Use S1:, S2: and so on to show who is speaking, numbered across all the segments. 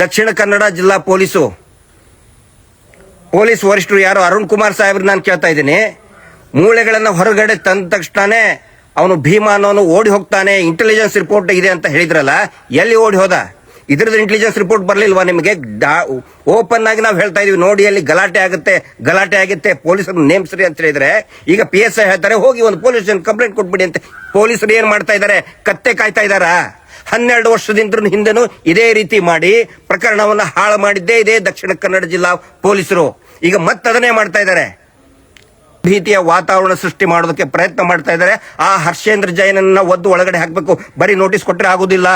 S1: ದಕ್ಷಿಣ ಕನ್ನಡ ಜಿಲ್ಲಾ police. Police ವರಿಷ್ಠರು ಯಾರು? ಅರುಣ್ ಕುಮಾರ್ ಸಾಹೇಬ್ರು ನಾನು ಕೇಳ್ತಾ ಇದ್ದೀನಿ. ಮೂಳೆಗಳನ್ನು ಹೊರಗಡೆ ತಂದ ತಕ್ಷಣನೇ ಅವನು ಭೀಮಾ ಅನ್ನೋನು ಓಡಿ ಹೋಗ್ತಾನೆ ಇಂಟೆಲಿಜೆನ್ಸ್ ರಿಪೋರ್ಟ್ ಇದೆ ಅಂತ ಹೇಳಿದ್ರಲ್ಲ ಎಲ್ಲಿ ಓಡಿ ಹೋದ? ಇದ್ರದ್ದು ಇಂಟೆಲಿಜೆನ್ಸ್ ರಿಪೋರ್ಟ್ ಬರ್ಲಿಲ್ವಾ ನಿಮಗೆ? ಓಪನ್ ಆಗಿ ನಾವು ಹೇಳ್ತಾ ಇದೀವಿ. ನೋಡಿ ಅಲ್ಲಿ ಗಲಾಟೆ ಆಗುತ್ತೆ ಗಲಾಟೆ ಆಗುತ್ತೆ. ಪೊಲೀಸರು ನೇಮಿಸ್ರಿ ಅಂತ ಹೇಳಿದ್ರೆ, ಈಗ ಪಿ ಎಸ್ ಐ ಹೇಳ್ತಾರೆ, ಹೋಗಿ ಒಂದು ಪೊಲೀಸ್ ಕಂಪ್ಲೇಂಟ್ ಕೊಟ್ಬಿಡಿ ಅಂತ. ಪೊಲೀಸರು ಏನ್ ಮಾಡ್ತಾ ಇದ್ದಾರೆ ಕತ್ತೆ ಕಾಯ್ತಾ ಇದ್ದಾರಾ ಹನ್ನೆರಡು ವರ್ಷದಿಂದ ಹಿಂದೆನೂ ಇದೇ ರೀತಿ ಮಾಡಿ, ಪ್ರಕರಣವನ್ನ ಹಾಳು ಮಾಡಿದ್ದೇ ಇದೇ ದಕ್ಷಿಣ ಕನ್ನಡ ಜಿಲ್ಲಾ ಪೊಲೀಸರು. ಈಗ ಮತ್ತದನ್ನೇ ಮಾಡ್ತಾ ಇದ್ದಾರೆ ಭೀತಿಯ ವಾತಾವರಣ ಸೃಷ್ಟಿ ಮಾಡೋದಕ್ಕೆ ಪ್ರಯತ್ನ ಮಾಡ್ತಾ ಇದ್ದಾರೆ ಆ ಹರ್ಷೇಂದ್ರ ಜೈನನ್ನ ಒದ್ದು ಒಳಗಡೆ ಹಾಕಬೇಕು. ಬರೀ ನೋಟಿಸ್ ಕೊಟ್ಟರೆ ಆಗುದಿಲ್ಲ.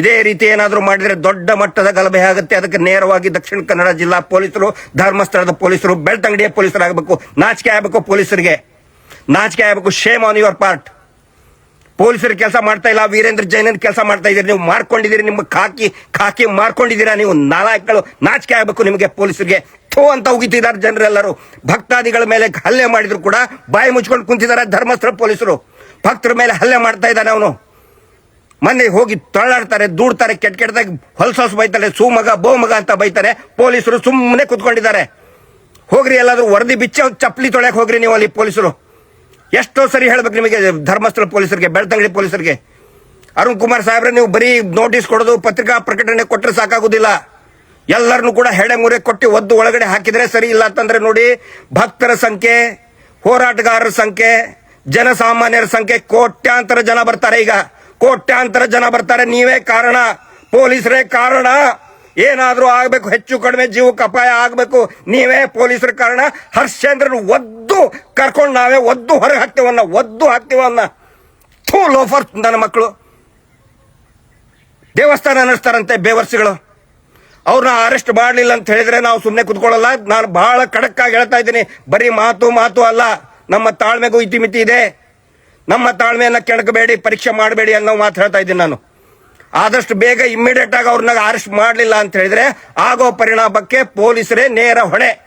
S1: ಇದೇ ರೀತಿ ಏನಾದರೂ ಮಾಡಿದ್ರೆ ದೊಡ್ಡ ಮಟ್ಟದ ಗಲಭೆ ಆಗುತ್ತೆ. ಅದಕ್ಕೆ ನೇರವಾಗಿ ದಕ್ಷಿಣ ಕನ್ನಡ ಜಿಲ್ಲಾ ಪೊಲೀಸರು, ಧರ್ಮಸ್ಥಳದ ಪೊಲೀಸರು, ಬೆಳ್ತಂಗಡಿಯ ಪೊಲೀಸರು ಆಗಬೇಕು. ನಾಚಿಕೆ ಆಗಬೇಕು ಪೊಲೀಸರಿಗೆ. ನಾಚಿಕೆ ಆಗಬೇಕು. ಶೇಮ್ ಆನ್ ಯುವರ್ ಪಾರ್ಟ್ ಪೊಲೀಸರು ಕೆಲಸ ಮಾಡ್ತಾ ಇಲ್ಲ. ವೀರೇಂದ್ರ ಜೈನನ್ ಕೆಲಸ ಮಾಡ್ತಾ ಇದ್ದೀರಿ. ನೀವು ಮಾರ್ಕೊಂಡಿದ್ದೀರಿ. ನಿಮ್ಮ ಖಾಕಿ ಖಾಕಿ ಮಾರ್ಕೊಂಡಿದ್ದೀರಾ ನೀವು? ನಾಲಾಯಕಗಳು ನಾಚಿಕೆ ಆಗಬೇಕು ನಿಮಗೆ ಪೊಲೀಸರಿಗೆ. ಥೋ ಅಂತ ಉಗಿತಿದ್ದಾರೆ ಜನರೆಲ್ಲರೂ. ಭಕ್ತಾದಿಗಳ ಮೇಲೆ ಹಲ್ಲೆ ಮಾಡಿದ್ರು ಕೂಡ ಬಾಯಿ ಮುಚ್ಕೊಂಡು ಕುಂತಿದ್ದಾರೆ ಧರ್ಮಸ್ಥಳ ಪೊಲೀಸರು. ಭಕ್ತರ ಮೇಲೆ ಹಲ್ಲೆ ಮಾಡ್ತಾ ಇದ್ದಾನೆ ಅವನು. ಮೊನ್ನೆ ಹೋಗಿ ತೊಳ್ಳಾಡ್ತಾರೆ, ದೂಡ್ತಾರೆ, ಕೆಟ್ಟ ಕೆಟ್ಟದಾಗ ಹೊಸ ಬೈತಾರೆ, ಸೂಮಗ, ಬೋಮಗ ಅಂತ ಬೈತಾರೆ. ಪೊಲೀಸರು ಸುಮ್ಮನೆ ಕುತ್ಕೊಂಡಿದ್ದಾರೆ. ಹೋಗ್ರಿ ಎಲ್ಲಾದ್ರೂ ವರದಿ ಬಿಚ್ಚ ಚಪ್ಪಲಿ ತೊಳೆಯಕ್ಕೆ ಹೋಗ್ರಿ ನೀವು ಅಲ್ಲಿ ಪೊಲೀಸರು. ಎಷ್ಟೋ ಸರಿ ಹೇಳ್ಬೇಕು ನಿಮಗೆ ಧರ್ಮಸ್ಥಳ ಪೊಲೀಸರಿಗೆ, ಬೆಳ್ತಂಗಡಿ ಪೊಲೀಸರಿಗೆ. ಅರುಣ್ ಕುಮಾರ್ ಸಾಹೇಬ್ರೆ, ನೀವು ಬರೀ ನೋಟಿಸ್ ಕೊಡೋದು, ಪತ್ರಿಕಾ ಪ್ರಕಟಣೆ ಕೊಟ್ಟರೆ ಸಾಕಾಗುದಿಲ್ಲ. ಎಲ್ಲರನ್ನು ಕೂಡ ಹೆಡೆ ಮೂರೆ ಕೊಟ್ಟು ಒದ್ದು ಒಳಗಡೆ ಹಾಕಿದ್ರೆ ಸರಿ ಇಲ್ಲ ಅಂತಂದ್ರೆ ನೋಡಿ, ಭಕ್ತರ ಸಂಖ್ಯೆ, ಹೋರಾಟಗಾರರ ಸಂಖ್ಯೆ, ಜನಸಾಮಾನ್ಯರ ಸಂಖ್ಯೆ, ಕೋಟ್ಯಾಂತರ ಜನ ಬರ್ತಾರೆ ಈಗ. ಕೋಟ್ಯಾಂತರ ಜನ ಬರ್ತಾರೆ. ನೀವೇ ಕಾರಣ. ಪೊಲೀಸರೇ ಕಾರಣ. ಏನಾದರೂ ಆಗಬೇಕು, ಹೆಚ್ಚು ಕಡಿಮೆ ಜೀವಕ್ಕೆ ಅಪಾಯ ಆಗಬೇಕು, ನೀವೇ ಪೊಲೀಸರ ಕಾರಣ. ಹರ್ಷೇಂದ್ರನ್ ಒದ್ದು ಕರ್ಕೊಂಡು ನಾವೇ ಒದ್ದು ಹೊರಗೆ ಹಾಕ್ತೇವನ್ನ, ಒದ್ದು ಹಾಕ್ತೇವನ್ನ. ಥೂ ಲೋಫರ್ ನನ್ನ ಮಕ್ಕಳು ದೇವಸ್ಥಾನ ನಡೆಸ್ತಾರಂತೆ ಬೇವರ್ಸಿಗಳು. ಅವ್ರನ್ನ ಅರೆಸ್ಟ್ ಮಾಡಲಿಲ್ಲ ಅಂತ ಹೇಳಿದ್ರೆ ನಾವು ಸುಮ್ಮನೆ ಕುತ್ಕೊಳ್ಳಲ್ಲ. ನಾನು ಬಹಳ ಖಡಕ್ಕಾಗಿ ಹೇಳ್ತಾ ಇದ್ದೀನಿ. ಬರೀ ಮಾತು ಮಾತು ಅಲ್ಲ. ನಮ್ಮ ತಾಳ್ಮೆಗೂ ಇತಿಮಿತಿ ಇದೆ. ನಮ್ಮ ತಾಳ್ಮೆಯನ್ನ ಕೆಣಕಬೇಡಿ, ಪರೀಕ್ಷೆ ಮಾಡಬೇಡಿ ಅನ್ನೋ ಮಾತು ಹೇಳ್ತಾ ಇದ್ದೀನಿ ನಾನು. ಆದಷ್ಟು ಬೇಗ ಇಮ್ಮಿಡಿಯೇಟ್ ಆಗಿ ಅವ್ರನ್ನ ಅರೆಸ್ಟ್ ಮಾಡಲಿಲ್ಲ ಅಂತ ಹೇಳಿದ್ರೆ ಆಗೋ ಪರಿಣಾಮಕ್ಕೆ ಪೊಲೀಸರೇ ನೇರ ಹೊಣೆ.